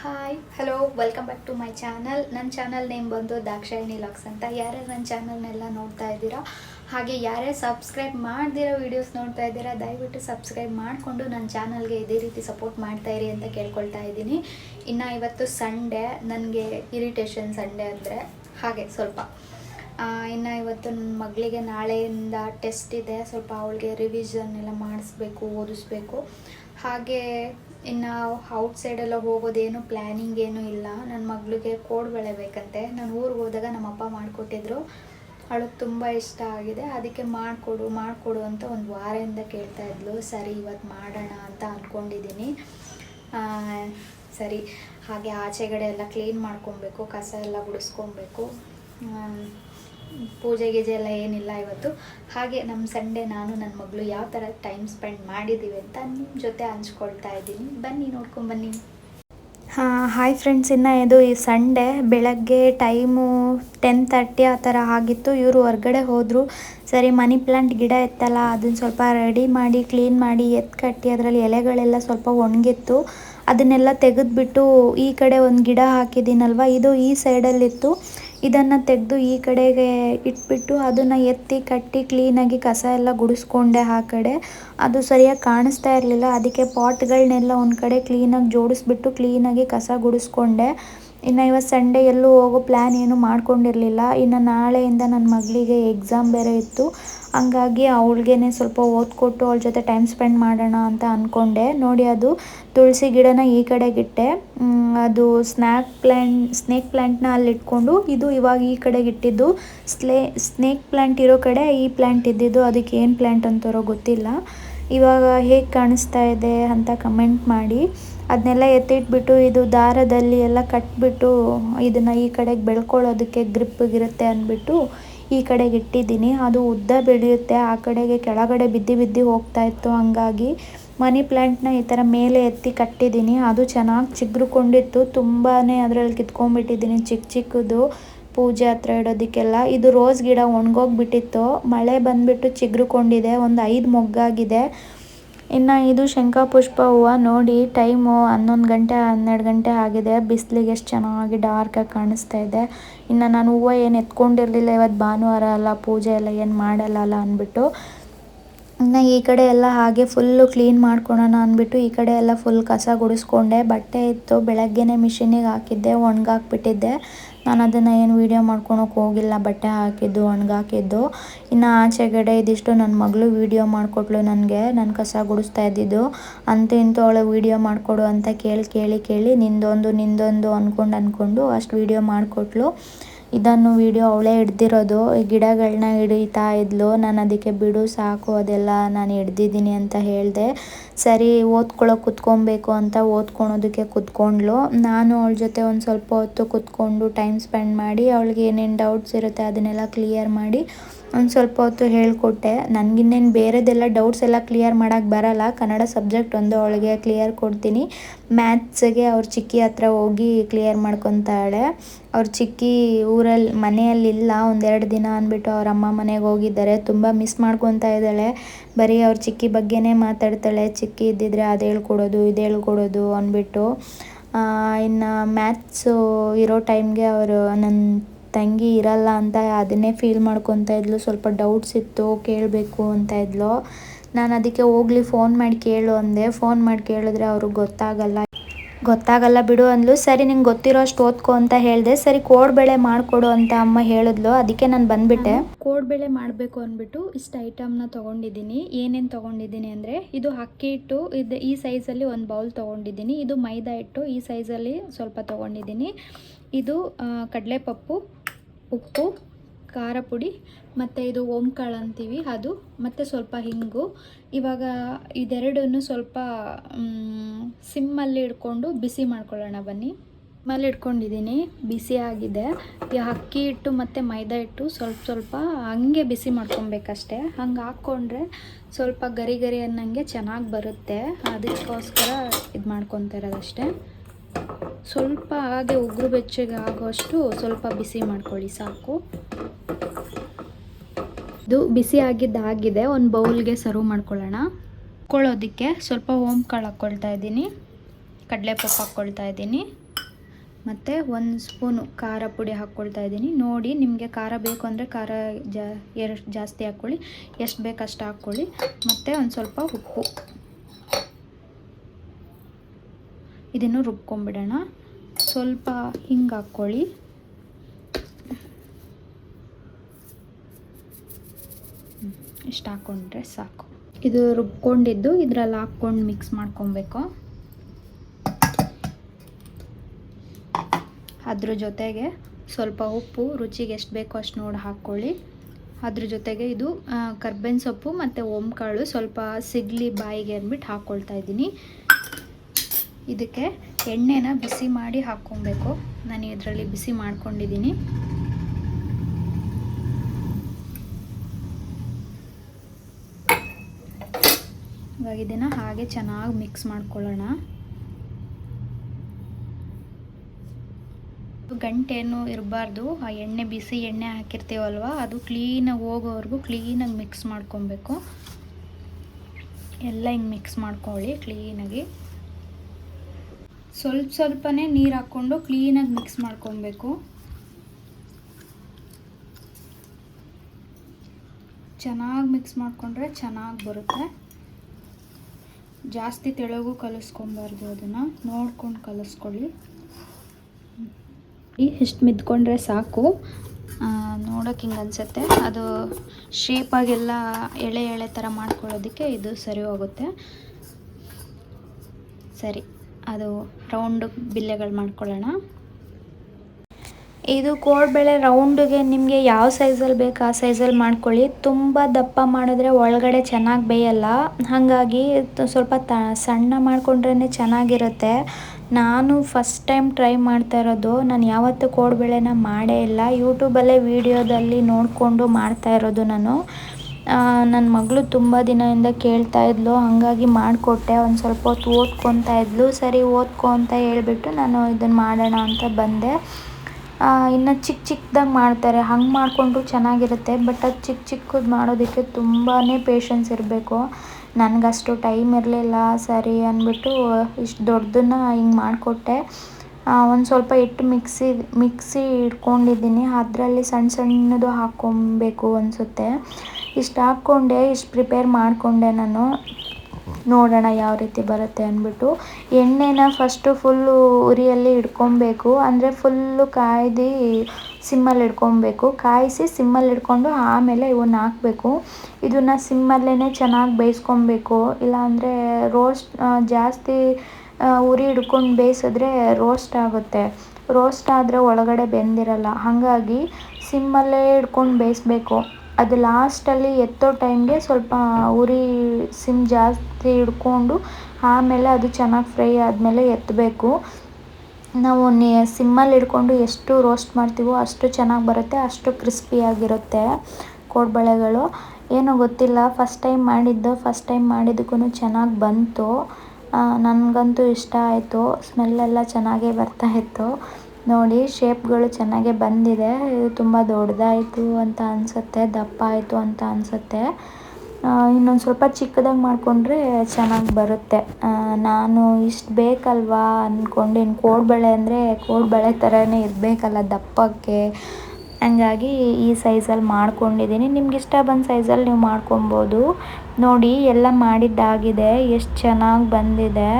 Hi hello welcome back to my channel ನನ್ನ channel name ಬಂದು Dakshayini LOX ಅಂತ. ಯಾರ್ಯಾರು ನನ್ನ ಚಾನಲ್ನೆಲ್ಲ ನೋಡ್ತಾ ಇದ್ದೀರಾ, ಹಾಗೆ ಯಾರೇ ಸಬ್ಸ್ಕ್ರೈಬ್ ಮಾಡ್ದಿರೋ ವೀಡಿಯೋಸ್ ನೋಡ್ತಾ ಇದ್ದೀರಾ, ದಯವಿಟ್ಟು ಸಬ್ಸ್ಕ್ರೈಬ್ ಮಾಡಿಕೊಂಡು ನನ್ನ ಚಾನಲ್ಗೆ ಇದೇ ರೀತಿ ಸಪೋರ್ಟ್ ಮಾಡ್ತಾ ಇರಿ ಅಂತ ಕೇಳ್ಕೊಳ್ತಾ ಇದ್ದೀನಿ. ಇನ್ನು ಇವತ್ತು ಸಂಡೇ ನನಗೆ ಇರಿಟೇಷನ್ ಸಂಡೇ ಅಂದರೆ ಹಾಗೆ ಸ್ವಲ್ಪ. ಇನ್ನು ಇವತ್ತು ನನ್ನ ಮಗಳಿಗೆ ನಾಳೆಯಿಂದ ಟೆಸ್ಟ್ ಇದೆ. ಸ್ವಲ್ಪ ಅವಳಿಗೆ ರಿವಿಷನ್ ಎಲ್ಲ ಮಾಡಿಸ್ಬೇಕು, ಓದಿಸ್ಬೇಕು. ಹಾಗೆ ಇನ್ನು ಔಟ್ ಎಲ್ಲ ಹೋಗೋದೇನು ಪ್ಲ್ಯಾನಿಂಗ್ ಏನೂ ಇಲ್ಲ. ನನ್ನ ಮಗಳಿಗೆ ಕೋಡ್ಬಳೆ ಬೇಕಂತೆ ನಾನು ಊರಿಗೆ ಹೋದಾಗ ನಮ್ಮ ಅಪ್ಪ ಮಾಡಿಕೊಟ್ಟಿದ್ರು. ಅವಳಿಗೆ ತುಂಬ ಇಷ್ಟ ಆಗಿದೆ. ಅದಕ್ಕೆ ಮಾಡಿಕೊಡು ಮಾಡಿಕೊಡು ಅಂತ ಒಂದು ವಾರದಿಂದ ಕೇಳ್ತಾ ಇದ್ಲು. ಸರಿ ಇವತ್ತು ಮಾಡೋಣ ಅಂತ ಅಂದ್ಕೊಂಡಿದ್ದೀನಿ ಸರಿ. ಹಾಗೆ ಆಚೆಗಡೆ ಎಲ್ಲ ಕ್ಲೀನ್ ಮಾಡ್ಕೊಬೇಕು, ಕಸ ಎಲ್ಲ ಗುಡಿಸ್ಕೊಬೇಕು. ಪೂಜೆ ಗೀಜೆ ಎಲ್ಲ ಏನಿಲ್ಲ ಇವತ್ತು. ಹಾಗೆ ನಮ್ಮ ಸಂಡೇ ನಾನು ನನ್ನ ಮಗಳು ಯಾವ ಥರ ಟೈಮ್ ಸ್ಪೆಂಡ್ ಮಾಡಿದ್ದೀವಿ ಅಂತ ನಿಮ್ಮ ಜೊತೆ ಹಂಚ್ಕೊಳ್ತಾ ಇದ್ದೀನಿ. ಬನ್ನಿ ನೋಡ್ಕೊಂಬನ್ನಿ ಹಾಂ ಹಾಯ್ ಫ್ರೆಂಡ್ಸ್ ಇನ್ನು ಇದು ಈ ಸಂಡೇ ಬೆಳಗ್ಗೆ ಟೈಮು ಟೆನ್ ತರ್ಟಿ ಆ ಥರ ಆಗಿತ್ತು. ಇವರು ಹೊರಗಡೆ ಹೋದರು. ಸರಿ, ಮನಿ ಪ್ಲಾಂಟ್ ಗಿಡ ಇತ್ತಲ್ಲ ಅದನ್ನು ಸ್ವಲ್ಪ ರೆಡಿ ಮಾಡಿ ಕ್ಲೀನ್ ಮಾಡಿ, ಎತ್ತು ಕಟ್ಟಿ, ಅದರಲ್ಲಿ ಎಲೆಗಳೆಲ್ಲ ಸ್ವಲ್ಪ ಒಣಗಿತ್ತು. ಅದನ್ನೆಲ್ಲ ತೆಗೆದುಬಿಟ್ಟು ಈ ಕಡೆ ಒಂದು ಗಿಡ ಹಾಕಿದ್ದೀನಲ್ವ? ಇದು ಈ ಸೈಡಲ್ಲಿತ್ತು ಇದನ್ನು ತೆಗೆದು ಈ ಕಡೆಗೆ ಇಟ್ಬಿಟ್ಟು ಅದನ್ನು ಎತ್ತಿ ಕಟ್ಟಿ ಕ್ಲೀನಾಗಿ ಕಸ ಎಲ್ಲ ಗುಡಿಸ್ಕೊಂಡೆ ಆ ಕಡೆ. ಅದು ಸರಿಯಾಗಿ ಕಾಣಿಸ್ತಾ ಇರಲಿಲ್ಲ. ಅದಕ್ಕೆ ಪಾಟ್ಗಳನ್ನೆಲ್ಲ ಒಂದು ಕಡೆ ಕ್ಲೀನಾಗಿ ಜೋಡಿಸ್ಬಿಟ್ಟು ಕ್ಲೀನಾಗಿ ಕಸ ಗುಡಿಸ್ಕೊಂಡೆ. ಇನ್ನು ಇವತ್ತು ಸಂಡೇ ಎಲ್ಲೂ ಹೋಗೋ ಪ್ಲ್ಯಾನ್ ಏನು ಮಾಡ್ಕೊಂಡಿರಲಿಲ್ಲ. ಇನ್ನು ನಾಳೆಯಿಂದ ನನ್ನ ಮಗಳಿಗೆ ಎಕ್ಸಾಮ್ ಬೇರೆ ಇತ್ತು. ಹಂಗಾಗಿ ಅವಳಿಗೇನೆ ಸ್ವಲ್ಪ ಓದ್ಕೊಟ್ಟು ಅವಳ ಜೊತೆ ಟೈಮ್ ಸ್ಪೆಂಡ್ ಮಾಡೋಣ ಅಂತ ಅಂದ್ಕೊಂಡೆ ನೋಡಿ ಅದು ತುಳಸಿ ಗಿಡನ ಈ ಕಡೆಗಿಟ್ಟೆ ಅದು ಸ್ನ್ಯಾಕ್ ಪ್ಲ್ಯಾಂಟ್ ಸ್ನೇಕ್ ಪ್ಲ್ಯಾಂಟ್ನ ಅಲ್ಲಿ ಇಟ್ಕೊಂಡು ಇದು ಇವಾಗ ಈ ಕಡೆಗೆ ಇಟ್ಟಿದ್ದು. ಸ್ಲೇ ಸ್ನೇಕ್ ಪ್ಲ್ಯಾಂಟ್ ಇರೋ ಕಡೆ ಈ ಪ್ಲ್ಯಾಂಟ್ ಇದ್ದಿದ್ದು. ಅದಕ್ಕೆ ಏನು ಪ್ಲ್ಯಾಂಟ್ ಅಂತಾರೋ ಗೊತ್ತಿಲ್ಲ. ಇವಾಗ ಹೇಗೆ ಕಾಣಿಸ್ತಾ ಇದೆ ಅಂತ ಕಮೆಂಟ್ ಮಾಡಿ. ಅದನ್ನೆಲ್ಲ ಎತ್ತಿಟ್ಬಿಟ್ಟು ಇದು ದಾರದಲ್ಲಿ ಎಲ್ಲ ಕಟ್ಬಿಟ್ಟು ಇದನ್ನು ಈ ಕಡೆಗೆ ಬೆಳ್ಕೊಳ್ಳೋದಕ್ಕೆ ಗ್ರಿಪ್ಪಿಗಿರುತ್ತೆ ಅಂದ್ಬಿಟ್ಟು ಈ ಕಡೆಗೆ ಇಟ್ಟಿದ್ದೀನಿ. ಅದು ಉದ್ದ ಬೆಳೆಯುತ್ತೆ. ಆ ಕಡೆಗೆ ಕೆಳಗಡೆ ಬಿದ್ದು ಬಿದ್ದು ಹೋಗ್ತಾ ಇತ್ತು. ಹಂಗಾಗಿ ಮನಿ ಪ್ಲ್ಯಾಂಟ್ನ ಈ ಥರ ಮೇಲೆ ಎತ್ತಿ ಕಟ್ಟಿದ್ದೀನಿ. ಅದು ಚೆನ್ನಾಗಿ ಚಿಗುರುಕೊಂಡಿತ್ತು. ತುಂಬಾ ಅದರಲ್ಲಿ ಕಿತ್ಕೊಂಡ್ಬಿಟ್ಟಿದ್ದೀನಿ ಚಿಕ್ಕ ಚಿಕ್ಕದು ಪೂಜೆ ಹತ್ರ ಇಡೋದಕ್ಕೆಲ್ಲ. ಇದು ರೋಸ್ ಗಿಡ ಒಣಗೋಗ್ಬಿಟ್ಟಿತ್ತು. ಮಳೆ ಬಂದುಬಿಟ್ಟು ಚಿಗುರುಕೊಂಡಿದೆ. ಒಂದು ಐದು ಮೊಗ್ಗಾಗಿದೆ. ಇನ್ನು ಇದು ಶಂಖಪುಷ್ಪ ಹೂವ ನೋಡಿ, ಟೈಮು ಹನ್ನೊಂದು ಗಂಟೆ, ಹನ್ನೆರಡು ಗಂಟೆ ಆಗಿದೆ. ಬಿಸಿಲಿಗೆ ಎಷ್ಟು ಚೆನ್ನಾಗಿ ಡಾರ್ಕಾಗಿ ಕಾಣಿಸ್ತಾ ಇದೆ. ಇನ್ನು ನಾನು ಹೂವು ಏನು ಎತ್ಕೊಂಡಿರಲಿಲ್ಲ ಇವತ್ತು ಭಾನುವಾರ ಅಲ್ಲ, ಪೂಜೆ ಎಲ್ಲ ಏನು ಮಾಡಲ್ಲ ಅಲ್ಲ ಅಂದ್ಬಿಟ್ಟು. ಇನ್ನು ಈ ಕಡೆ ಎಲ್ಲ ಹಾಗೆ ಫುಲ್ಲು ಕ್ಲೀನ್ ಮಾಡ್ಕೊಳೋಣ ಅಂದ್ಬಿಟ್ಟು ಈ ಕಡೆ ಎಲ್ಲ ಫುಲ್ ಕಸ ಗುಡಿಸ್ಕೊಂಡೆ. ಬಟ್ಟೆ ಇತ್ತು, ಬೆಳಗ್ಗೆನೇ ಮಿಷಿನಿಗೆ ಹಾಕಿದ್ದೆ, ಒಣಗಾಕ್ಬಿಟ್ಟಿದ್ದೆ. ನಾನು ಅದನ್ನು ಏನು ವೀಡಿಯೋ ಮಾಡ್ಕೊಳಕ್ಕೆ ಹೋಗಿಲ್ಲ, ಬಟ್ಟೆ ಹಾಕಿದ್ದು ಒಣಗಾಕಿದ್ದು ಇನ್ನು ಆಚೆಗಡೆ ಇದಿಷ್ಟು ನನ್ನ ಮಗಳು ವೀಡಿಯೋ ಮಾಡಿಕೊಟ್ಲು ನನಗೆ ನನ್ನ ಕಸ ಗುಡಿಸ್ತಾ ಇದ್ದಿದ್ದು. ಅಂತೂ ಇಂತೂ ಅವಳು ವೀಡಿಯೋ ಮಾಡಿಕೊಡು ಅಂತ ಕೇಳಿ ಕೇಳಿ ಕೇಳಿ ನಿಂದೊಂದು ನಿಂದೊಂದು ಅಂದ್ಕೊಂಡು ಅಂದ್ಕೊಂಡು ಅಷ್ಟು ವೀಡಿಯೋ ಮಾಡಿಕೊಟ್ಲು ಇದನ್ನು ವಿಡಿಯೋ ಅವಳೇ ಹಿಡ್ದಿರೋದು ಗಿಡಗಳನ್ನ ಹಿಡಿತಾ ಇದ್ಲು, ನಾನು ಅದಕ್ಕೆ ಬಿಡು ಸಾಕು, ಅದೆಲ್ಲ ನಾನು ಹಿಡ್ದಿದ್ದೀನಿ ಅಂತ ಹೇಳಿದೆ. ಸರಿ ಓದ್ಕೊಳ್ಳೋಕೆ ಕುತ್ಕೊಬೇಕು ಅಂತ ಓದ್ಕೊಳೋದಕ್ಕೆ ಕುತ್ಕೊಂಡ್ಲು ನಾನು ಅವಳ ಜೊತೆ ಒಂದು ಸ್ವಲ್ಪ ಹೊತ್ತು ಕುತ್ಕೊಂಡು ಟೈಮ್ ಸ್ಪೆಂಡ್ ಮಾಡಿ, ಅವಳಿಗೆ ಏನೇನು ಡೌಟ್ಸ್ ಇರುತ್ತೆ ಅದನ್ನೆಲ್ಲ ಕ್ಲಿಯರ್ ಮಾಡಿ ಒಂದು ಸ್ವಲ್ಪ ಹೊತ್ತು ಹೇಳಿಕೊಟ್ಟೆ. ನನಗಿನ್ನೇನು ಬೇರೆದೆಲ್ಲ ಡೌಟ್ಸ್ ಎಲ್ಲ ಕ್ಲಿಯರ್ ಮಾಡೋಕ್ಕೆ ಬರಲ್ಲ. ಕನ್ನಡ ಸಬ್ಜೆಕ್ಟ್ ಒಂದು ಅವಳಿಗೆ ಕ್ಲಿಯರ್ ಕೊಡ್ತೀನಿ. ಮ್ಯಾಥ್ಸ್ಗೆ ಅವ್ರ ಚಿಕ್ಕಿ ಹತ್ರ ಹೋಗಿ ಕ್ಲಿಯರ್ ಮಾಡ್ಕೊತಾಳೆ. ಅವ್ರ ಚಿಕ್ಕಿ ಊರಲ್ಲಿ ಮನೆಯಲ್ಲಿಲ್ಲ ಒಂದೆರಡು ದಿನ ಅಂದ್ಬಿಟ್ಟು ಅವ್ರ ಅಮ್ಮ ಮನೆಗೆ ಹೋಗಿದ್ದಾರೆ. ತುಂಬ ಮಿಸ್ ಮಾಡ್ಕೊತಾ ಇದ್ದಾಳೆ. ಬರೀ ಅವ್ರ ಚಿಕ್ಕಿ ಬಗ್ಗೆನೇ ಮಾತಾಡ್ತಾಳೆ. ಚಿಕ್ಕಿ ಇದ್ದಿದ್ರೆ ಅದು ಹೇಳ್ಕೊಡೋದು, ಇದು ಹೇಳ್ಕೊಡೋದು ಅಂದ್ಬಿಟ್ಟು ಇನ್ನು ಮ್ಯಾಥ್ಸು ಇರೋ ಟೈಮ್ಗೆ ಅವರು ನನ್ನ ತಂಗಿ ಇರಲ್ಲ ಅಂತ ಅದನ್ನೇ ಫೀಲ್ ಮಾಡ್ಕೊತಾ ಇದ್ಲು. ಸ್ವಲ್ಪ ಡೌಟ್ಸ್ ಇತ್ತು, ಕೇಳಬೇಕು ಅಂತ ಇದ್ಲು. ನಾನು ಅದಕ್ಕೆ ಹೋಗ್ಲಿ ಫೋನ್ ಮಾಡಿ ಕೇಳು ಅಂದೆ. ಫೋನ್ ಮಾಡಿ ಕೇಳಿದ್ರೆ ಅವ್ರಿಗೆ ಗೊತ್ತಾಗಲ್ಲ. ಗೊತ್ತಾಗಲ್ಲ ಬಿಡು ಅಂದ್ಲು. ಸರಿ, ನಿಂಗೆ ಗೊತ್ತಿರೋ ಅಷ್ಟು ಓದ್ಕೊ ಅಂತ ಹೇಳಿದೆ. ಸರಿ ಕೋಡ್ಬೇಳೆ ಮಾಡಿಕೊಡು ಅಂತ ಅಮ್ಮ ಹೇಳಿದ್ಲು. ಅದಕ್ಕೆ ನಾನು ಬಂದ್ಬಿಟ್ಟೆ. ಕೋಡ್ಬೇಳೆ ಮಾಡಬೇಕು ಅಂದ್ಬಿಟ್ಟು ಇಷ್ಟು ಐಟಮ್ನ ತೊಗೊಂಡಿದ್ದೀನಿ. ಏನೇನು ತೊಗೊಂಡಿದ್ದೀನಿ ಅಂದರೆ, ಇದು ಅಕ್ಕಿ ಹಿಟ್ಟು, ಇದು ಈ ಸೈಜಲ್ಲಿ ಒಂದು ಬೌಲ್ ತೊಗೊಂಡಿದ್ದೀನಿ. ಇದು ಮೈದಾ ಹಿಟ್ಟು, ಈ ಸೈಜಲ್ಲಿ ಸ್ವಲ್ಪ ತೊಗೊಂಡಿದ್ದೀನಿ. ಇದು ಕಡಲೆಪಪ್ಪು ಉಪ್ಪು, ಖಾರ ಪುಡಿ, ಮತ್ತು ಇದು ಓಂಕಾಳು ಅಂತೀವಿ ಅದು, ಮತ್ತು ಸ್ವಲ್ಪ ಹಿಂಗು. ಇವಾಗ ಇದೆರಡನ್ನು ಸ್ವಲ್ಪ ಸಿಮ್ಮಲ್ಲಿ ಇಟ್ಕೊಂಡು ಬಿಸಿ ಮಾಡ್ಕೊಳ್ಳೋಣ ಬನ್ನಿ. ಸಿಮ್ಮಲ್ಲಿ ಇಟ್ಕೊಂಡಿದ್ದೀನಿ, ಬಿಸಿ ಆಗಿದೆ. ಈ ಅಕ್ಕಿ ಹಿಟ್ಟು ಮತ್ತು ಮೈದಾ ಹಿಟ್ಟು ಸ್ವಲ್ಪ ಸ್ವಲ್ಪ ಹಂಗೆ ಬಿಸಿ ಮಾಡ್ಕೊಬೇಕಷ್ಟೆ. ಹಂಗೆ ಹಾಕ್ಕೊಂಡ್ರೆ ಸ್ವಲ್ಪ ಗರಿ ಗರಿ ಅನ್ನಂಗೆ ಚೆನ್ನಾಗಿ ಬರುತ್ತೆ. ಅದಕ್ಕೋಸ್ಕರ ಇದು ಮಾಡ್ಕೊತಾ ಇರೋದಷ್ಟೇ. ಸ್ವಲ್ಪ ಹಾಗೆ ಉಗುರು ಬೆಚ್ಚಗೆ ಆಗೋಷ್ಟು ಸ್ವಲ್ಪ ಬಿಸಿ ಮಾಡ್ಕೊಳ್ಳಿ, ಸಾಕು. ಇದು ಬಿಸಿ ಆಗಿದ್ದಾಗಿದೆ ಒಂದು ಬೌಲ್ಗೆ ಸರ್ವ್ ಮಾಡ್ಕೊಳ್ಳೋಣ. ಹಾಕ್ಕೊಳ್ಳೋದಕ್ಕೆ ಸ್ವಲ್ಪ ಓಮ್ ಕಾಳು ಹಾಕ್ಕೊಳ್ತಾ ಇದ್ದೀನಿ, ಕಡಲೆಪಪ್ಪು ಹಾಕ್ಕೊಳ್ತಾ ಇದ್ದೀನಿ, ಮತ್ತು ಒಂದು ಸ್ಪೂನು ಖಾರ ಪುಡಿ ಹಾಕ್ಕೊಳ್ತಾ ಇದ್ದೀನಿ. ನೋಡಿ ನಿಮಗೆ ಖಾರ ಬೇಕು ಅಂದರೆ ಖಾರ ಜಾ ಎರಡು ಜಾಸ್ತಿ ಹಾಕ್ಕೊಳ್ಳಿ, ಎಷ್ಟು ಬೇಕು ಅಷ್ಟು ಹಾಕ್ಕೊಳ್ಳಿ, ಮತ್ತು ಒಂದು ಸ್ವಲ್ಪ ಉಪ್ಪು. ಇದನ್ನು ರುಬ್ಕೊಂಬಿಡೋಣ ಸ್ವಲ್ಪ ಹಿಂಗೆ ಹಾಕ್ಕೊಳ್ಳಿ. ಇಷ್ಟು ಹಾಕ್ಕೊಂಡ್ರೆ ಸಾಕು. ಇದು ರುಬ್ಕೊಂಡಿದ್ದು ಇದರಲ್ಲಿ ಹಾಕ್ಕೊಂಡು ಮಿಕ್ಸ್ ಮಾಡ್ಕೊಬೇಕು. ಅದ್ರ ಜೊತೆಗೆ ಸ್ವಲ್ಪ ಉಪ್ಪು, ರುಚಿಗೆ ಎಷ್ಟು ಬೇಕೋ ಅಷ್ಟು ನೋಡಿ ಹಾಕ್ಕೊಳ್ಳಿ. ಅದ್ರ ಜೊತೆಗೆ ಇದು ಕರ್ಬೇವಿನ ಸೊಪ್ಪು ಮತ್ತು ಓಂಕಾಳು ಸ್ವಲ್ಪ ಸಿಗ್ಲಿ ಬಾಯಿಗೆ ಅಂದ್ಬಿಟ್ಟು ಹಾಕ್ಕೊಳ್ತಾ ಇದ್ದೀನಿ. ಇದಕ್ಕೆ ಎಣ್ಣೆನ ಬಿಸಿ ಮಾಡಿ ಹಾಕ್ಕೊಬೇಕು. ನಾನು ಇದರಲ್ಲಿ ಬಿಸಿ ಮಾಡ್ಕೊಂಡಿದ್ದೀನಿ. ಇವಾಗ ಇದನ್ನು ಹಾಗೆ ಚೆನ್ನಾಗಿ ಮಿಕ್ಸ್ ಮಾಡ್ಕೊಳ್ಳೋಣ. ಗಂಟೇನು ಇರಬಾರ್ದು. ಆ ಎಣ್ಣೆ ಬಿಸಿ ಎಣ್ಣೆ ಹಾಕಿರ್ತೀವಲ್ವ, ಅದು ಕ್ಲೀನಾಗಿ ಹೋಗೋವರೆಗೂ ಕ್ಲೀನಾಗಿ ಮಿಕ್ಸ್ ಮಾಡ್ಕೊಬೇಕು. ಎಲ್ಲ ಹಿಂಗೆ ಮಿಕ್ಸ್ ಮಾಡ್ಕೊಳ್ಳಿ ಕ್ಲೀನಾಗಿ ಸ್ವಲ್ಪ ಸ್ವಲ್ಪನೇ ನೀರು ಹಾಕ್ಕೊಂಡು ಕ್ಲೀನಾಗಿ ಮಿಕ್ಸ್ ಮಾಡ್ಕೊಬೇಕು. ಚೆನ್ನಾಗಿ ಮಿಕ್ಸ್ ಮಾಡಿಕೊಂಡ್ರೆ ಚೆನ್ನಾಗಿ ಬರುತ್ತೆ. ಜಾಸ್ತಿ ತೆಳಗೂ ಕಲಿಸ್ಕೊಬಾರ್ದು ಅದನ್ನು. ನೋಡ್ಕೊಂಡು ಕಲಿಸ್ಕೊಳ್ಳಿ. ಎಷ್ಟು ಮಿದ್ಕೊಂಡ್ರೆ ಸಾಕು. ನೋಡೋಕೆ ಹಿಂಗೆ ಅನಿಸುತ್ತೆ. ಅದು ಶೇಪಾಗೆಲ್ಲ ಎಳೆ ಎಳೆ ಥರ ಮಾಡ್ಕೊಳ್ಳೋದಕ್ಕೆ ಇದು ಸರಿ ಹೋಗುತ್ತೆ. ಸರಿ. ಅದು ರೌಂಡ್ ಬಿಲ್ಲೆಗಳು ಮಾಡ್ಕೊಳ್ಳೋಣ. ಇದು ಕೋಡ್ಬೇಳೆ ರೌಂಡಿಗೆ ನಿಮಗೆ ಯಾವ ಸೈಜಲ್ಲಿ ಬೇಕು ಆ ಸೈಜಲ್ಲಿ ಮಾಡ್ಕೊಳ್ಳಿ. ತುಂಬ ದಪ್ಪ ಮಾಡಿದ್ರೆ ಒಳಗಡೆ ಚೆನ್ನಾಗಿ ಬೇಯಲ್ಲ. ಹಾಗಾಗಿ ಸ್ವಲ್ಪ ತ ಸಣ್ಣ ಮಾಡಿಕೊಂಡ್ರೇ ಚೆನ್ನಾಗಿರುತ್ತೆ. ನಾನು ಫಸ್ಟ್ ಟೈಮ್ ಟ್ರೈ ಮಾಡ್ತಾ ಇರೋದು. ನಾನು ಯಾವತ್ತೂ ಕೋಡ್ಬೇಳೆನ ಮಾಡೇ ಇಲ್ಲ. ಯೂಟ್ಯೂಬಲ್ಲೇ ವೀಡಿಯೋದಲ್ಲಿ ನೋಡಿಕೊಂಡು ಮಾಡ್ತಾ ಇರೋದು ನಾನು. ನನ್ನ ಮಗಳು ತುಂಬ ದಿನದಿಂದ ಕೇಳ್ತಾ ಇದ್ಲು, ಹಾಗಾಗಿ ಮಾಡಿಕೊಟ್ಟೆ, ಒಂದು ಸ್ವಲ್ಪ ಹೊತ್ತು ಓದ್ಕೊತಾ ಇದ್ಲು. ಸರಿ, ಓದ್ಕೊ ಅಂತ ಹೇಳಿಬಿಟ್ಟು ನಾನು ಇದನ್ನು ಮಾಡೋಣ ಅಂತ ಬಂದೆ. ಇನ್ನು ಚಿಕ್ಕ ಚಿಕ್ಕದಾಗಿ ಮಾಡ್ತಾರೆ, ಹಂಗೆ ಮಾಡಿಕೊಂಡ್ರು ಚೆನ್ನಾಗಿರುತ್ತೆ, ಬಟ್ ಅದು ಚಿಕ್ಕ ಚಿಕ್ಕದು ಮಾಡೋದಕ್ಕೆ ತುಂಬಾ ಪೇಷನ್ಸ್ ಇರಬೇಕು. ನನಗಷ್ಟು ಟೈಮ್ ಇರಲಿಲ್ಲ, ಸರಿ ಅಂದ್ಬಿಟ್ಟು ಇಷ್ಟು ದೊಡ್ಡದನ್ನ ಹಿಂಗೆ ಮಾಡಿಕೊಟ್ಟೆ. ಒಂದು ಸ್ವಲ್ಪ ಹಿಟ್ಟು ಮಿಕ್ಸಿ ಮಿಕ್ಸಿ ಇಟ್ಕೊಂಡಿದ್ದೀನಿ ಅದರಲ್ಲಿ ಸಣ್ಣ ಸಣ್ಣದು ಹಾಕ್ಕೊಬೇಕು ಅನಿಸುತ್ತೆ. ಇಷ್ಟು ಹಾಕ್ಕೊಂಡೆ, ಇಷ್ಟು ಪ್ರಿಪೇರ್ ಮಾಡಿಕೊಂಡೆ ನಾನು. ನೋಡೋಣ ಯಾವ ರೀತಿ ಬರುತ್ತೆ ಅಂದ್ಬಿಟ್ಟು. ಎಣ್ಣೆನ ಫಸ್ಟು ಫುಲ್ಲು ಉರಿಯಲ್ಲಿ ಇಡ್ಕೊಬೇಕು. ಅಂದರೆ ಫುಲ್ಲು ಕಾಯ್ದು ಸಿಮ್ಮಲ್ಲಿ ಇಡ್ಕೊಬೇಕು. ಕಾಯಿಸಿ ಸಿಮ್ಮಲ್ಲಿ ಇಟ್ಕೊಂಡು ಆಮೇಲೆ ಇವನ್ನ ಹಾಕಬೇಕು. ಇದನ್ನು ಸಿಮ್ಮಲ್ಲೇ ಚೆನ್ನಾಗಿ ಬೇಯಿಸ್ಕೊಬೇಕು. ಇಲ್ಲಾಂದರೆ ರೋಸ್ಟ್ ಜಾಸ್ತಿ ಉರಿ ಹಿಡ್ಕೊಂಡು ಬೇಯಿಸಿದ್ರೆ ರೋಸ್ಟ್ ಆಗುತ್ತೆ. ರೋಸ್ಟ್ ಆದರೆ ಒಳಗಡೆ ಬೆಂದಿರಲ್ಲ. ಹಾಗಾಗಿ ಸಿಮ್ಮಲ್ಲೇ ಇಡ್ಕೊಂಡು ಬೇಯಿಸ್ಬೇಕು. ಅದು ಲಾಸ್ಟಲ್ಲಿ ಎತ್ತೋ ಟೈಮ್ಗೆ ಸ್ವಲ್ಪ ಉರಿ ಸಿಮ್ ಜಾಸ್ತಿ ಹಿಡ್ಕೊಂಡು ಆಮೇಲೆ ಅದು ಚೆನ್ನಾಗಿ ಫ್ರೈ ಆದಮೇಲೆ ಎತ್ತಬೇಕು. ನಾವು ನಿ, ಸಿಮ್ಮಲ್ಲಿ ಹಿಡ್ಕೊಂಡು ಎಷ್ಟು ರೋಸ್ಟ್ ಮಾಡ್ತೀವೋ ಅಷ್ಟು ಚೆನ್ನಾಗಿ ಬರುತ್ತೆ, ಅಷ್ಟು ಕ್ರಿಸ್ಪಿಯಾಗಿರುತ್ತೆ ಕೋಡ್ಬಳೆಗಳು. ಏನೋ ಗೊತ್ತಿಲ್ಲ, ಫಸ್ಟ್ ಟೈಮ್ ಮಾಡಿದ್ದು, ಫಸ್ಟ್ ಟೈಮ್ ಮಾಡಿದ್ದಕ್ಕೂ ಚೆನ್ನಾಗಿ ಬಂತು. ನನಗಂತೂ ಇಷ್ಟ ಆಯಿತು ಸ್ಮೆಲ್ಲೆಲ್ಲ ಚೆನ್ನಾಗೇ ಬರ್ತಾ ಇತ್ತು. ನೋಡಿ ಶೇಪ್ಗಳು ಚೆನ್ನಾಗೇ ಬಂದಿದೆ. ಇದು ತುಂಬ ದೊಡ್ಡದಾಯಿತು ಅಂತ ಅನಿಸುತ್ತೆ ದಪ್ಪ ಆಯಿತು ಅಂತ ಅನಿಸುತ್ತೆ. ಇನ್ನೊಂದು ಸ್ವಲ್ಪ ಚಿಕ್ಕದಾಗಿ ಮಾಡಿಕೊಂಡ್ರೆ ಚೆನ್ನಾಗಿ ಬರುತ್ತೆ. ನಾನು ಇಷ್ಟು ಬೇಕಲ್ವಾ ಅಂದ್ಕೊಂಡು ಇನ್ನು ಕೋಡ್ಬಳೆ ಅಂದರೆ ಕೋಡ್ಬಳೆ ಥರನೇ ಇರಬೇಕಲ್ಲ ದಪ್ಪಕ್ಕೆ. ಹಂಗಾಗಿ ಈ ಸೈಜಲ್ಲಿ ಮಾಡ್ಕೊಂಡಿದ್ದೀನಿ. ನಿಮ್ಗೆ ಇಷ್ಟ ಬಂದ ಸೈಜಲ್ಲಿ ನೀವು ಮಾಡ್ಕೊಬೋದು. ನೋಡಿ, ಎಲ್ಲ ಮಾಡಿದ್ದಾಗಿದೆ. ಎಷ್ಟು ಚೆನ್ನಾಗಿ ಬಂದಿದೆ.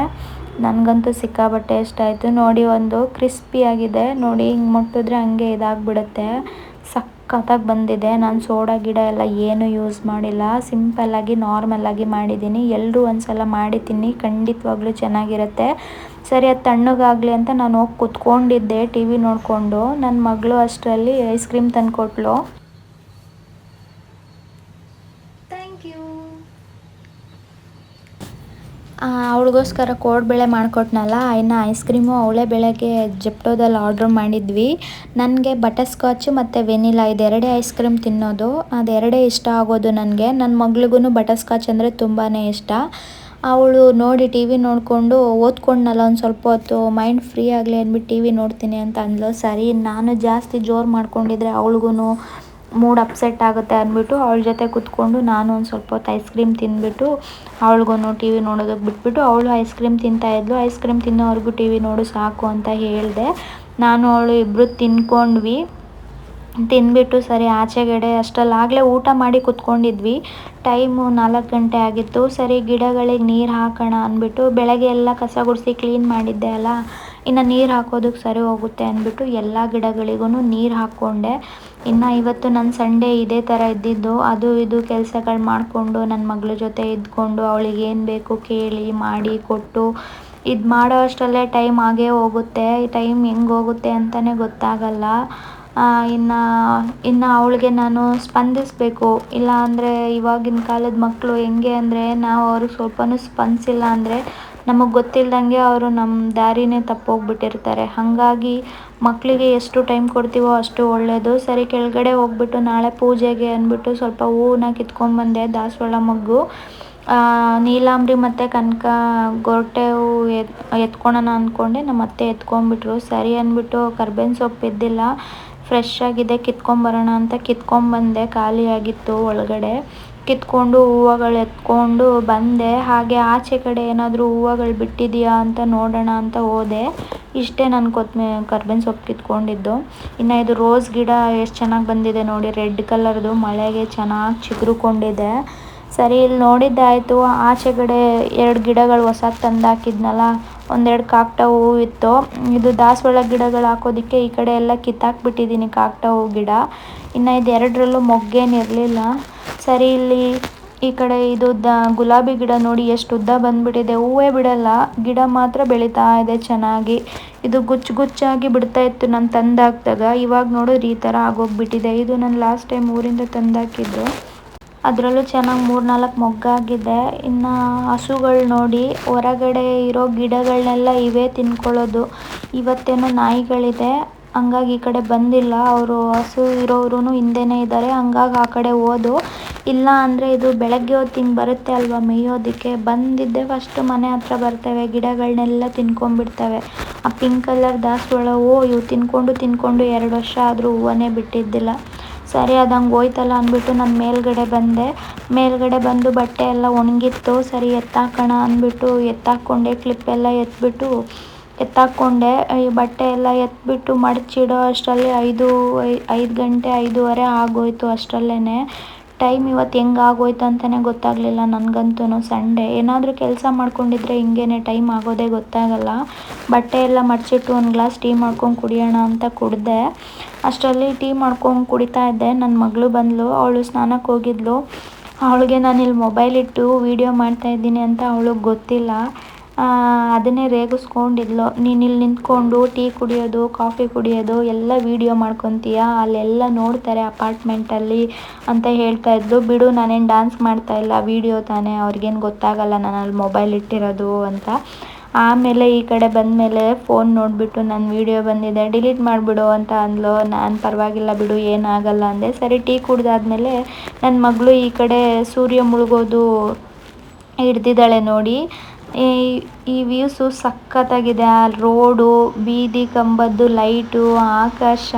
ನನಗಂತೂ ಸಿಕ್ಕಾಪಟ್ಟೆ ಇಷ್ಟ ಆಯಿತು. ನೋಡಿ ಒಂದು ಕ್ರಿಸ್ಪಿಯಾಗಿದೆ ನೋಡಿ ಹಿಂಗೆ ಮುಟ್ಟಿದ್ರೆ ಹಂಗೆ ಇದಾಗ್ಬಿಡುತ್ತೆ. ಸಖತ್ತಾಗಿ ಬಂದಿದೆ. ನಾನು ಸೋಡಾ ಗಿಡ ಎಲ್ಲ ಏನೂ ಯೂಸ್ ಮಾಡಿಲ್ಲ. ಸಿಂಪಲ್ಲಾಗಿ ನಾರ್ಮಲ್ಲಾಗಿ ಮಾಡಿದ್ದೀನಿ ಎಲ್ಲರೂ ಒಂದು ಸಲ ಮಾಡಿ ತಿನ್ನಿ ಖಂಡಿತವಾಗ್ಲೂ ಚೆನ್ನಾಗಿರುತ್ತೆ. ಸರಿ, ಅದು ತಣ್ಣಗಾಗಲಿ ಅಂತ ನಾನು ಹೋಗಿ ಕುತ್ಕೊಂಡಿದ್ದೆ ಟಿ ವಿ ನೋಡಿಕೊಂಡು. ನನ್ನ ಮಗಳು ಅಷ್ಟರಲ್ಲಿ ಐಸ್ ಕ್ರೀಮ್ ತಂದುಕೊಟ್ಲು. ಅವಳಿಗೋಸ್ಕರ ಕೋಡ್ಬಳೆ ಮಾಡಿಕೊಟ್ನಲ್ಲ, ಇನ್ನು ಐಸ್ ಕ್ರೀಮು ಅವಳೇ ಬೆಳಗ್ಗೆ ಜೆಪ್ಟೋದಲ್ಲಿ ಆರ್ಡ್ರ್ ಮಾಡಿದ್ವಿ. ನನಗೆ ಬಟರ್ ಸ್ಕಾಚು ಮತ್ತು ವೆನಿಲಾ ಇದೆರಡೇ ಐಸ್ ಕ್ರೀಮ್ ತಿನ್ನೋದು. ಅದೆರಡೇ ಇಷ್ಟ ಆಗೋದು ನನಗೆ. ನನ್ನ ಮಗಳಿಗೂ ಬಟರ್ ಸ್ಕಾಚ್ ಅಂದರೆ ತುಂಬಾ ಇಷ್ಟ. ಅವಳು ನೋಡಿ ಟಿ ವಿ ನೋಡಿಕೊಂಡು ಓದ್ಕೊಂಡ್ನಲ್ಲ ಒಂದು ಸ್ವಲ್ಪ ಹೊತ್ತು ಮೈಂಡ್ ಫ್ರೀ ಆಗಲಿ ಅಂದ್ಬಿಟ್ಟು ಟಿ ವಿ ನೋಡ್ತೀನಿ ಅಂತ ಅಂದ್ಲು. ಸರಿ, ನಾನು ಜಾಸ್ತಿ ಜೋರು ಮಾಡ್ಕೊಂಡಿದ್ರೆ ಅವಳಿಗೂ ಮೂಡ್ ಅಪ್ಸೆಟ್ ಆಗುತ್ತೆ ಅಂದ್ಬಿಟ್ಟು ಅವಳ ಜೊತೆ ಕೂತ್ಕೊಂಡು ನಾನು ಒಂದು ಸ್ವಲ್ಪ ಹೊತ್ತು ಐಸ್ ಕ್ರೀಮ್ ತಿಂದ್ಬಿಟ್ಟು ಅವಳಿಗೂ ಟಿ ವಿ ನೋಡೋದಕ್ಕೆ ಬಿಟ್ಬಿಟ್ಟು ಅವಳು ಐಸ್ ಕ್ರೀಮ್ ತಿಂತಾಯಿದ್ಲು ಐಸ್ ಕ್ರೀಮ್ ತಿನ್ನೋವರೆಗೂ ಟಿ ವಿ ನೋಡು ಸಾಕು ಅಂತ ಹೇಳಿದೆ. ನಾನು ಅವಳು ಇಬ್ಬರು ತಿನ್ಕೊಂಡ್ವಿ. ತಿಂದ್ಬಿಟ್ಟು ಸರಿ, ಆಚೆಗಡೆ ಅಷ್ಟರಲ್ಲಾಗಲೇ ಊಟ ಮಾಡಿ ಕುತ್ಕೊಂಡಿದ್ವಿ. ಟೈಮು ನಾಲ್ಕು ಗಂಟೆ ಆಗಿತ್ತು. ಸರಿ, ಗಿಡಗಳಿಗೆ ನೀರು ಹಾಕೋಣ ಅಂದ್ಬಿಟ್ಟು ಬೆಳಗ್ಗೆ ಎಲ್ಲ ಕಸ ಗುಡಿಸಿ ಕ್ಲೀನ್ ಮಾಡಿದ್ದೆ ಅಲ್ಲ, ಇನ್ನು ನೀರು ಹಾಕೋದಕ್ಕೆ ಸರಿ ಹೋಗುತ್ತೆ ಅಂದ್ಬಿಟ್ಟು ಎಲ್ಲ ಗಿಡಗಳಿಗೂ ನೀರು ಹಾಕ್ಕೊಂಡೆ. ಇನ್ನು ಇವತ್ತು ನನ್ನ ಸಂಡೇ ಇದೇ ಥರ ಇದ್ದಿದ್ದು. ಅದು ಇದು ಕೆಲಸಗಳು ಮಾಡಿಕೊಂಡು ನನ್ನ ಮಗಳ ಜೊತೆ ಇದ್ಕೊಂಡು ಅವಳಿಗೆ ಏನು ಬೇಕು ಕೇಳಿ, ಮಾಡಿ, ಕೊಟ್ಟು ಇದು ಮಾಡೋ ಅಷ್ಟರಲ್ಲೇ ಟೈಮ್ ಆಗೇ ಹೋಗುತ್ತೆ. ಟೈಮ್ ಹೆಂಗೆ ಹೋಗುತ್ತೆ ಅಂತಲೇ ಗೊತ್ತಾಗಲ್ಲ. ಇನ್ನು ಇನ್ನು ಅವಳಿಗೆ ನಾನು ಸ್ಪಂದಿಸಬೇಕು. ಇಲ್ಲ ಅಂದರೆ ಇವಾಗಿನ ಕಾಲದ ಮಕ್ಕಳು ಹೆಂಗೆ ಅಂದರೆ ನಾವು ಅವ್ರಿಗೆ ಸ್ವಲ್ಪನೂ ಸ್ಪಂದಿಸಿಲ್ಲ ಅಂದರೆ ನಮಗೆ ಗೊತ್ತಿಲ್ದಂಗೆ ಅವರು ನಮ್ಮ ದಾರಿನೇ ತಪ್ಪೋಗ್ಬಿಟ್ಟಿರ್ತಾರೆ. ಹಾಗಾಗಿ ಮಕ್ಕಳಿಗೆ ಎಷ್ಟು ಟೈಮ್ ಕೊಡ್ತೀವೋ ಅಷ್ಟು ಒಳ್ಳೆಯದು ಸರಿ, ಕೆಳಗಡೆ ಹೋಗ್ಬಿಟ್ಟು ನಾಳೆ ಪೂಜೆಗೆ ಅಂದ್ಬಿಟ್ಟು ಸ್ವಲ್ಪ ಹೂವನ್ನ ಕಿತ್ಕೊಂಡ್ಬಂದೆ, ದಾಸವಾಳ ಮಗ್ಗು. ನೀಲಾಂಬರಿ ಮತ್ತು ಕನಕ ಗೊರಟೆ ಹೂವು ಎತ್, ಎತ್ಕೊಳೋಣ ಅಂದ್ಕೊಂಡೆ ನಮ್ಮ ಅತ್ತೆ ಎತ್ಕೊಂಡ್ಬಿಟ್ರು. ಸರಿ ಅಂದ್ಬಿಟ್ಟು ಕರ್ಬೇವಿನ ಸೊಪ್ಪು ಇದ್ದಿಲ್ಲ. ಫ್ರೆಶ್ ಆಗಿದೆ, ಕಿತ್ಕೊಂಬರೋಣ ಅಂತ ಕಿತ್ಕೊಂಬಂದೆ, ಖಾಲಿಯಾಗಿತ್ತು ಒಳಗಡೆ. ಕಿತ್ಕೊಂಡು ಹೂವುಗಳು ಎತ್ಕೊಂಡು ಬಂದೆ. ಹಾಗೆ ಆಚೆ ಕಡೆ ಏನಾದರೂ ಹೂವುಗಳು ಬಿಟ್ಟಿದೆಯಾ ಅಂತ ನೋಡೋಣ ಅಂತ ಹೋದೆ. ಇಷ್ಟೇ ನಾನು ಕೊತ್ತಂಬರಿ, ಕರ್ಬೇವಿನ ಸೊಪ್ಪು ಕಿತ್ಕೊಂಡಿದ್ದು. ಇನ್ನು ಇದು ರೋಸ್ ಗಿಡ ಎಷ್ಟು ಚೆನ್ನಾಗಿ ಬಂದಿದೆ ನೋಡಿ. ರೆಡ್ ಕಲರ್ದು ಮಳೆಗೆ ಚೆನ್ನಾಗಿ ಚಿಗುರುಕೊಂಡಿದೆ. ಸರಿ, ಇಲ್ಲಿ ನೋಡಿದ್ದಾಯಿತು. ಆಚೆಗಡೆ ಎರಡು ಗಿಡಗಳು ಹೊಸದು ತಂದಾಕಿದ್ನಲ್ಲ, ಒಂದೆರಡು ಕಾಕಡ ಹೂವು ಇತ್ತು. ಇದು ದಾಸವಾಳ ಗಿಡಗಳು ಹಾಕೋದಕ್ಕೆ ಈ ಕಡೆ ಎಲ್ಲ ಕಿತ್ತಾಕ್ಬಿಟ್ಟಿದ್ದೀನಿ ಕಾಕಡ ಹೂವು ಗಿಡ. ಇನ್ನು ಇದು ಎರಡರಲ್ಲೂ ಮೊಗ್ಗೇನಿರಲಿಲ್ಲ ಸರಿ, ಇಲ್ಲಿ ಈ ಕಡೆ ಇದು ದ ಗುಲಾಬಿ ಗಿಡ ನೋಡಿ ಎಷ್ಟು ಉದ್ದ ಬಂದ್ಬಿಟ್ಟಿದೆ. ಹೂವೇ ಬಿಡಲ್ಲ, ಗಿಡ ಮಾತ್ರ ಬೆಳೀತಾ ಇದೆ ಚೆನ್ನಾಗಿ. ಇದು ಗುಚ್ಚು ಗುಚ್ಚಾಗಿ ಬಿಡ್ತಾ ಇತ್ತು ನಾನು ತಂದಾಕ್ದಾಗ ಇವಾಗ ನೋಡಿದ್ರೆ ಈ ಥರ ಆಗೋಗ್ಬಿಟ್ಟಿದೆ. ಇದು ನಾನು ಲಾಸ್ಟ್ ಟೈಮ್ ಊರಿಂದ ತಂದಾಕಿದ್ದು. ಅದರಲ್ಲೂ ಚೆನ್ನಾಗಿ ಮೂರು ನಾಲ್ಕು ಮೊಗ್ಗಾಗಿದೆ ಇನ್ನ ಹಸುಗಳು ನೋಡಿ, ಹೊರಗಡೆ ಇರೋ ಗಿಡಗಳನ್ನೆಲ್ಲ ಇವೇ ತಿನ್ಕೊಳ್ಳೋದು. ಇವತ್ತೇನೋ ನಾಯಿಗಳಿದೆ, ಹಂಗಾಗಿ ಈ ಕಡೆ ಬಂದಿಲ್ಲ. ಅವರು ಹಸು ಇರೋರು ಹಿಂದೆನೇ ಇದ್ದಾರೆ ಹಂಗಾಗಿ ಆ ಕಡೆ ಹೋದು. ಇಲ್ಲ ಅಂದರೆ ಇದು ಬೆಳಗ್ಗೆ ಹೊತ್ತು ಹಿಂಗೆ ಬರುತ್ತೆ ಅಲ್ವಾ ಮೇಯೋದಕ್ಕೆ? ಬಂದಿದ್ದೆ ಫಸ್ಟ್ ಮನೆ ಹತ್ರ ಬರ್ತವೆ ಗಿಡಗಳನ್ನೆಲ್ಲ ತಿನ್ಕೊಂಡ್ಬಿಡ್ತವೆ. ಆ ಪಿಂಕ್ ಕಲರ್ ದಾಸವಾಳ ಹೂವು ಇವು ತಿನ್ಕೊಂಡು ತಿನ್ಕೊಂಡು ಎರಡು ವರ್ಷ ಆದರೂ ಹೂವನೇ ಬಿಟ್ಟಿದ್ದಿಲ್ಲ. ಸರಿ ಅದು ಹೋಯ್ತಲ್ಲ ಅಂದ್ಬಿಟ್ಟು ನಾನು ಮೇಲ್ಗಡೆ ಬಂದೆ. ಮೇಲ್ಗಡೆ ಬಂದು ಬಟ್ಟೆ ಎಲ್ಲ ಒಣಗಿತ್ತು. ಸರಿ, ಎತ್ತಾಕೋಣ ಅಂದ್ಬಿಟ್ಟು ಎತ್ತಾಕೊಂಡೆ ಕ್ಲಿಪ್ಪೆಲ್ಲ ಎತ್ಬಿಟ್ಟು ಎತ್ತಾಕೊಂಡೆ. ಈ ಬಟ್ಟೆ ಎಲ್ಲ ಎತ್ಬಿಟ್ಟು ಮಡಚಿಡೋ ಅಷ್ಟರಲ್ಲಿ ಐದು ಐದು ಗಂಟೆ, ಐದೂವರೆ ಆಗೋಯ್ತು ಅಷ್ಟರಲ್ಲೇ ಟೈಮ್ ಇವತ್ತು ಹೆಂಗೆ ಆಗೋಯ್ತು ಅಂತಲೇ ಗೊತ್ತಾಗಲಿಲ್ಲ ನನಗಂತೂ ಸಂಡೇ. ಏನಾದರೂ ಕೆಲಸ ಮಾಡ್ಕೊಂಡಿದ್ರೆ ಹಿಂಗೇನೆ ಟೈಮ್ ಆಗೋದೇ ಗೊತ್ತಾಗಲ್ಲ. ಬಟ್ಟೆ ಎಲ್ಲ ಮಡಚಿಟ್ಟು ಒಂದು ಗ್ಲಾಸ್ ಟೀ ಮಾಡ್ಕೊಂಡು ಕುಡಿಯೋಣ ಅಂತ ಕುಡಿದೆ. ಅಷ್ಟರಲ್ಲಿ ಟೀ ಮಾಡ್ಕೊಂಡು ಕುಡಿತಾ ಇದ್ದೆ. ನನ್ನ ಮಗಳು ಬಂದಳು ಅವಳು ಸ್ನಾನಕ್ಕೆ ಹೋಗಿದ್ಲು. ಅವಳಿಗೆ ನಾನು ಇಲ್ಲಿ ಮೊಬೈಲ್ ಇಟ್ಟು ವೀಡಿಯೋ ಮಾಡ್ತಾಯಿದ್ದೀನಿ ಅಂತ ಅವಳಿಗೆ ಗೊತ್ತಿಲ್ಲ. ಅದನ್ನೇ ರೇಗಿಸ್ಕೊಂಡಿದ್ಲು. ನೀನು ಇಲ್ಲಿ ನಿಂತ್ಕೊಂಡು ಟೀ ಕುಡಿಯೋದು, ಕಾಫಿ ಕುಡಿಯೋದು ಎಲ್ಲ ವೀಡಿಯೋ ಮಾಡ್ಕೊತೀಯ? ಅಲ್ಲೆಲ್ಲ ನೋಡ್ತಾರೆ ಅಪಾರ್ಟ್ಮೆಂಟಲ್ಲಿ ಅಂತ ಹೇಳ್ತಾ ಇದ್ಲು. ಬಿಡು, ನಾನೇನು ಡ್ಯಾನ್ಸ್ ಮಾಡ್ತಾ ಇಲ್ಲ. ವೀಡಿಯೋ ತಾನೇ. ಅವ್ರಿಗೇನು ಗೊತ್ತಾಗಲ್ಲ ನಾನು ಅಲ್ಲಿ ಮೊಬೈಲ್ ಇಟ್ಟಿರೋದು ಅಂತ. ಆಮೇಲೆ ಈ ಕಡೆ ಬಂದಮೇಲೆ ಫೋನ್ ನೋಡಿಬಿಟ್ಟು ನನ್ನ ವೀಡಿಯೋ ಬಂದಿದೆ. ಡಿಲೀಟ್ ಮಾಡಿಬಿಡು ಅಂತ ಅಂದ್ಲು. ನಾನು ಪರವಾಗಿಲ್ಲ ಬಿಡು, ಏನಾಗಲ್ಲ ಅಂದೆ. ಸರಿ, ಟೀ ಕುಡ್ದಾದ್ಮೇಲೆ ನನ್ನ ಮಗಳು ಈ ಕಡೆ ಸೂರ್ಯ ಮುಳುಗೋದು ಹಿಡ್ದಿದ್ದಾಳೆ ನೋಡಿ. ಈ ವ್ಯೂಸು ಸಖತ್ತಾಗಿದೆ. ಆ ರೋಡು ಬೀದಿ, ಕಂಬದ್ದು ಲೈಟು ಆಕಾಶ,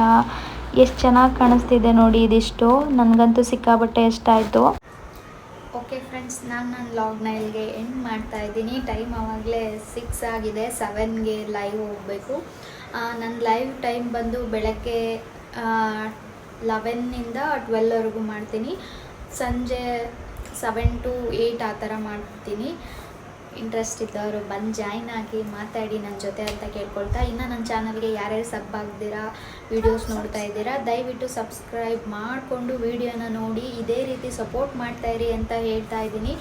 ಎಷ್ಟು ಚೆನ್ನಾಗಿ ಕಾಣಿಸ್ತಿದೆ ನೋಡಿ ಇದಿಷ್ಟು. ನನಗಂತೂ ಸಿಕ್ಕಾಬಟ್ಟೆ ಇಷ್ಟ ಆಯಿತು. ಓಕೆ ಫ್ರೆಂಡ್ಸ್ ನಾನು ನನ್ನ ಲಾಗ್ನ ಇಲ್ಲಿಗೆ ಎಂಡ್ ಮಾಡ್ತಾ ಇದ್ದೀನಿ. ಟೈಮ್ ಆವಾಗಲೇ ಸಿಕ್ಸ್ ಆಗಿದೆ. ಸೆವೆನ್ಗೆ ಲೈವ್ ಹೋಗಬೇಕು. ನನ್ನ ಲೈವ್ ಟೈಮ್ ಬಂದು ಬೆಳಗ್ಗೆ ಲೆವೆನ್ನಿಂದ ಟ್ವೆಲ್ವರೆಗೂ ಮಾಡ್ತೀನಿ. ಸಂಜೆ ಸೆವೆನ್ ಟು ಏಯ್ಟ್ ಆ ಥರ ಮಾಡ್ತೀನಿ. ಇಂಟ್ರೆಸ್ಟ್ ಇದ್ದವರು ಬಂದು ಜಾಯ್ನ್ ಆಗಿ ಮಾತಾಡಿ ನನ್ನ ಜೊತೆ ಅಂತ ಕೇಳ್ಕೊಳ್ತಾ, ಇನ್ನು ನನ್ನ ಚಾನಲ್ಗೆ ಯಾರ್ಯಾರು ಸಬ್ ಆಗ್ದಿರಾ ವೀಡಿಯೋಸ್ ನೋಡ್ತಾ ಇದ್ದೀರಾ, ದಯವಿಟ್ಟು ಸಬ್ಸ್ಕ್ರೈಬ್ ಮಾಡಿಕೊಂಡು ವೀಡಿಯೋನ ನೋಡಿ, ಇದೇ ರೀತಿ ಸಪೋರ್ಟ್ ಮಾಡ್ತಾ ಇರಿ ಅಂತ ಹೇಳ್ತಾ ಇದ್ದೀನಿ.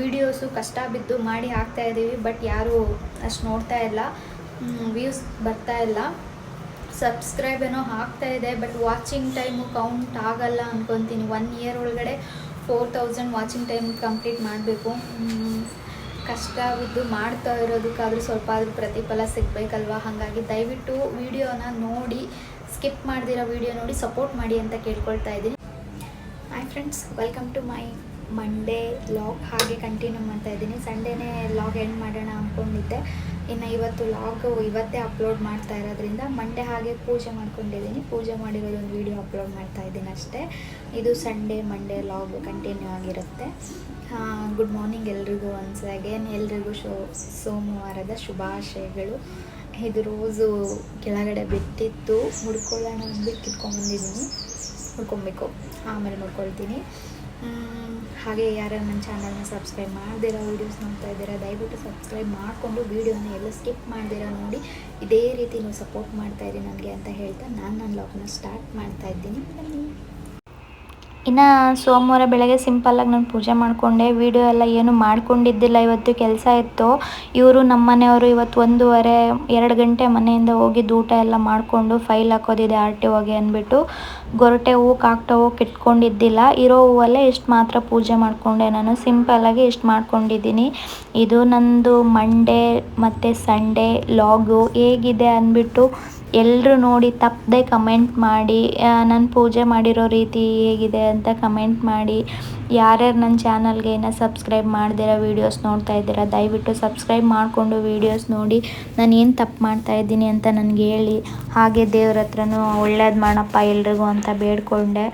ವೀಡಿಯೋಸು ಕಷ್ಟ ಬಿದ್ದು ಮಾಡಿ ಹಾಕ್ತಾ ಇದ್ದೀವಿ ಬಟ್ ಯಾರೂ ಅಷ್ಟು ನೋಡ್ತಾ ಇಲ್ಲ ವ್ಯೂಸ್ ಬರ್ತಾ ಇಲ್ಲ. ಸಬ್ಸ್ಕ್ರೈಬ್ ಏನೋ ಆಗ್ತಾ ಇದೆ ಬಟ್ ವಾಚಿಂಗ್ ಟೈಮು ಕೌಂಟ್ ಆಗಲ್ಲ ಅಂದ್ಕೊತೀನಿ ಒನ್ ಇಯರ್ ಒಳಗಡೆ four thousand watching time complete ಮಾಡಬೇಕು. ಕಷ್ಟ ಬಿದ್ದು ಮಾಡ್ತಾ ಇರೋದಕ್ಕಾದರೂ ಸ್ವಲ್ಪ ಆದರೂ ಪ್ರತಿಫಲ ಸಿಗಬೇಕಲ್ವಾ? ಹಾಗಾಗಿ ದಯವಿಟ್ಟು ವಿಡಿಯೋನ ನೋಡಿ, ಸ್ಕಿಪ್ ಮಾಡ್ದಿರೋ ವಿಡಿಯೋ ನೋಡಿ, ಸಪೋರ್ಟ್ ಮಾಡಿ ಅಂತ ಕೇಳ್ಕೊಳ್ತಾ ಇದ್ದೀನಿ. Hi friends, welcome to my Monday vlog ಹಾಗೆ ಕಂಟಿನ್ಯೂ ಮಾಡ್ತಾ ಇದ್ದೀನಿ. ಸಂಡೇನೇ ಲಾಗ್ ಎಂಡ್ ಮಾಡೋಣ ಅಂದ್ಕೊಂಡಿದ್ದೆ ಇನ್ನು ಇವತ್ತು ಲಾಗ್ ಇವತ್ತೇ ಅಪ್ಲೋಡ್ ಮಾಡ್ತಾ ಇರೋದ್ರಿಂದ ಮಂಡೇ ಹಾಗೆ ಪೂಜೆ ಮಾಡ್ಕೊಂಡಿದ್ದೀನಿ. ಪೂಜೆ ಮಾಡಿರೋದೊಂದು ವೀಡಿಯೋ ಅಪ್ಲೋಡ್ ಮಾಡ್ತಾ ಇದ್ದೀನಿ ಅಷ್ಟೇ. ಇದು ಸಂಡೇ, ಮಂಡೇ ಲಾಗ್ ಕಂಟಿನ್ಯೂ ಆಗಿರುತ್ತೆ. ಗುಡ್ ಮಾರ್ನಿಂಗ್ ಎಲ್ರಿಗೂ ಒನ್ಸ್ ಅಗೇನ್ ಎಲ್ರಿಗೂ ಶೋ, ಸೋಮವಾರದ ಶುಭಾಶಯಗಳು. ಇದು ರೋಸು ಕೆಳಗಡೆ ಬಿಟ್ಟಿತ್ತು. ಮುಡ್ಕೊಳ್ಳೋಣ ಅಂದ್ಬಿಟ್ಟು ಕಿತ್ಕೊಂಡ್ಬಂದಿದ್ದೀನಿ ಮುಡ್ಕೊಬೇಕು. ಆಮೇಲೆ ಮುಡ್ಕೊಳ್ತೀನಿ. ಹಾಗೆ ಯಾರು ನನ್ನ ಚಾನಲ್ನ ಸಬ್ಸ್ಕ್ರೈಬ್ ಮಾಡ್ದಿರೋ ವೀಡಿಯೋಸ್ ನೋಡ್ತಾ ಇದ್ದೀರಾ, ದಯವಿಟ್ಟು ಸಬ್ಸ್ಕ್ರೈಬ್ ಮಾಡಿಕೊಂಡು ವೀಡಿಯೋನ ಎಲ್ಲ ಸ್ಕಿಪ್ ಮಾಡ್ದಿರೋ ನೋಡಿ. ಇದೇ ರೀತಿ ನೀವು ಸಪೋರ್ಟ್ ಮಾಡ್ತಾ ಇರಿ ನನಗೆ ಅಂತ ಹೇಳ್ತಾ ನಾನು ನನ್ನ ಲಾಗ್ನ ಸ್ಟಾರ್ಟ್ ಮಾಡ್ತಾ ಇದ್ದೀನಿ. ಬನ್ನಿ. ಇನ್ನು ಸೋಮವಾರ ಬೆಳಗ್ಗೆ ಸಿಂಪಲ್ಲಾಗಿ ನಾನು ಪೂಜೆ ಮಾಡಿಕೊಂಡೆ. ವಿಡಿಯೋ ಎಲ್ಲ ಏನು ಮಾಡ್ಕೊಂಡಿದ್ದಿಲ್ಲ. ಇವತ್ತು ಕೆಲಸ ಇತ್ತು. ಇವರು ನಮ್ಮ ಮನೆಯವರು ಇವತ್ತು ಒಂದೂವರೆ, ಎರಡು ಗಂಟೆ ಮನೆಯಿಂದ ಹೋಗಿ ಊಟ ಎಲ್ಲ ಮಾಡಿಕೊಂಡು ಫೈಲ್ ಹಾಕೋದಿದೆ ಆರ್ ಟಿ ಒಗೆ ಅಂದ್ಬಿಟ್ಟು. ಗೊರಟೆ ಹೂವು ಕಾಕ್ಟ ಹೂವು ಕಿಟ್ಕೊಂಡಿದ್ದಿಲ್ಲ. ಇರೋ ಹೂವಲ್ಲೇ ಇಷ್ಟು ಮಾತ್ರ ಪೂಜೆ ಮಾಡಿಕೊಂಡೆ ನಾನು. ಸಿಂಪಲ್ಲಾಗಿ ಇಷ್ಟು ಮಾಡ್ಕೊಂಡಿದ್ದೀನಿ. ಇದು ನಂದು ಮಂಡೇ ಮತ್ತು ಸಂಡೇ ಲಾಗು ಹೇಗಿದೆ ಅಂದ್ಬಿಟ್ಟು ಎಲ್ಲರೂ ನೋಡಿ ತಪ್ಪದೆ ಕಮೆಂಟ್ ಮಾಡಿ ನಾನು ಪೂಜೆ ಮಾಡಿರೋ ರೀತಿ ಹೇಗಿದೆ ಅಂತ ಕಮೆಂಟ್ ಮಾಡಿ ಯಾರ್ಯಾರು ನನ್ನ ಚಾನಲ್ಗೆ ಇನ್ನೂ ಸಬ್ಸ್ಕ್ರೈಬ್ ಮಾಡ್ದಿರೋ ವೀಡಿಯೋಸ್ ನೋಡ್ತಾ ಇದ್ದೀರಾ, ದಯವಿಟ್ಟು ಸಬ್ಸ್ಕ್ರೈಬ್ ಮಾಡಿಕೊಂಡು ವೀಡಿಯೋಸ್ ನೋಡಿ. ನಾನು ಏನು ತಪ್ಪು ಮಾಡ್ತಾ ಇದ್ದೀನಿ ಅಂತ ನನಗೆ ಹೇಳಿ. ಹಾಗೆ ದೇವ್ರ ಹತ್ರನೂ ಒಳ್ಳೇದು ಮಾಡಪ್ಪ ಎಲ್ರಿಗೂ ಅಂತ ಬೇಡ್ಕೊಂಡೆ.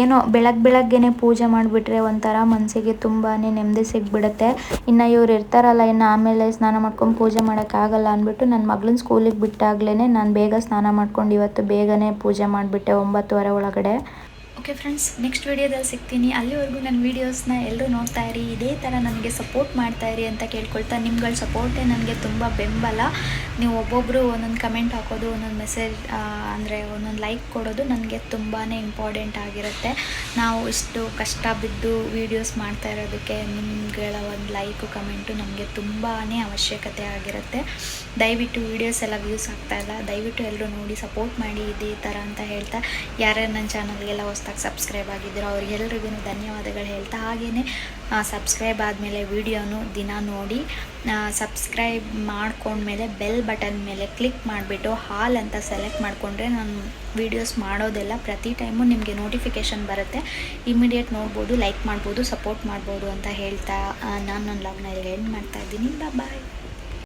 ಏನೋ ಬೆಳಗ್ಗೆ ಬೆಳಗ್ಗೆನೆ ಪೂಜೆ ಮಾಡಿಬಿಟ್ರೆ ಒಂಥರ ಮನಸ್ಸಿಗೆ ತುಂಬಾ ನೆಮ್ಮದಿ ಸಿಗ್ಬಿಡುತ್ತೆ. ಇನ್ನು ಇವ್ರು ಇರ್ತಾರಲ್ಲ, ಇನ್ನು ಆಮೇಲೆ ಸ್ನಾನ ಮಾಡ್ಕೊಂಡು ಪೂಜೆ ಮಾಡೋಕ್ಕಾಗಲ್ಲ ಅಂದ್ಬಿಟ್ಟು ನನ್ನ ಮಗಳನ್ನ ಸ್ಕೂಲಿಗೆ ಬಿಟ್ಟಾಗ್ಲೇ ನಾನು ಬೇಗ ಸ್ನಾನ ಮಾಡ್ಕೊಂಡು ಇವತ್ತು ಬೇಗನೆ ಪೂಜೆ ಮಾಡಿಬಿಟ್ಟೆ ಒಂಬತ್ತುವರೆ ಒಳಗಡೆ. ಓಕೆ ಫ್ರೆಂಡ್ಸ್ ನೆಕ್ಸ್ಟ್ ವೀಡಿಯೋದಲ್ಲಿ ಸಿಗ್ತೀನಿ. ಅಲ್ಲಿವರೆಗೂ ನನ್ನ ವೀಡಿಯೋಸ್ನ ಎಲ್ಲರೂ ನೋಡ್ತಾ ಇರಿ. ಇದೇ ಥರ ನನಗೆ ಸಪೋರ್ಟ್ ಮಾಡ್ತಾ ಇರಿ ಅಂತ ಕೇಳ್ಕೊಳ್ತಾ ನಿಮ್ಗಳ ಸಪೋರ್ಟೇ ನನಗೆ ತುಂಬ ಬೆಂಬಲ. ನೀವು ಒಬ್ಬೊಬ್ಬರು ಒಂದೊಂದು ಕಮೆಂಟ್ ಹಾಕೋದು, ಒಂದೊಂದು ಮೆಸೇಜ್ ಅಂದರೆ ಒಂದೊಂದು ಲೈಕ್ ಕೊಡೋದು ನನಗೆ ತುಂಬಾ ಇಂಪಾರ್ಟೆಂಟ್ ಆಗಿರುತ್ತೆ. ನಾವು ಇಷ್ಟು ಕಷ್ಟ ಬಿದ್ದು ವೀಡಿಯೋಸ್ ಮಾಡ್ತಾ ಇರೋದಕ್ಕೆ ನಿಮ್ಗಳ ಒಂದು ಲೈಕು ಕಮೆಂಟು ನಮಗೆ ತುಂಬಾ ಅವಶ್ಯಕತೆ ಆಗಿರುತ್ತೆ. ದಯವಿಟ್ಟು ವೀಡಿಯೋಸ್ ಎಲ್ಲ ವ್ಯೂಸ್ ಆಗ್ತಾ ಇಲ್ಲ. ದಯವಿಟ್ಟು ಎಲ್ಲರೂ ನೋಡಿ ಸಪೋರ್ಟ್ ಮಾಡಿ ಇದೇ ಥರ ಅಂತ ಹೇಳ್ತಾ. ಯಾರ್ಯಾರು ನನ್ನ ಚಾನಲ್ಗೆಲ್ಲ ಹೊಸ್ದಾಗಿ ಸಬ್ಸ್ಕ್ರೈಬ್ ಆಗಿದ್ದೀರೋ ಅವ್ರಿಗೆಲ್ರಿಗೂ ಧನ್ಯವಾದಗಳು ಹೇಳ್ತಾ ಹಾಗೆಯೇ ಸಬ್ಸ್ಕ್ರೈಬ್ ಆದಮೇಲೆ ವೀಡಿಯೋನು ದಿನ ನೋಡಿ ಸಬ್ಸ್ಕ್ರೈಬ್ ಮಾಡ್ಕೊಂಡ್ಮೇಲೆ ಬೆಲ್ ಬಟನ್ ಮೇಲೆ ಕ್ಲಿಕ್ ಮಾಡಿಬಿಟ್ಟು ಹಾಲ್ ಅಂತ ಸೆಲೆಕ್ಟ್ ಮಾಡಿಕೊಂಡ್ರೆ ನಾನು ವೀಡಿಯೋಸ್ ಮಾಡೋದೆಲ್ಲ ಪ್ರತಿ ಟೈಮು ನಿಮಗೆ ನೋಟಿಫಿಕೇಷನ್ ಬರುತ್ತೆ. ಇಮಿಡಿಯೇಟ್ ನೋಡ್ಬೋದು, ಲೈಕ್ ಮಾಡ್ಬೋದು, ಸಪೋರ್ಟ್ ಮಾಡ್ಬೋದು ಅಂತ ಹೇಳ್ತಾ ನಾನು ನನ್ನ ಲಾಗ್ನ ಇಲ್ಲಿ ಎಂಡ್ ಮಾಡ್ತಾ ಇದ್ದೀನಿ. ಬಾಯ್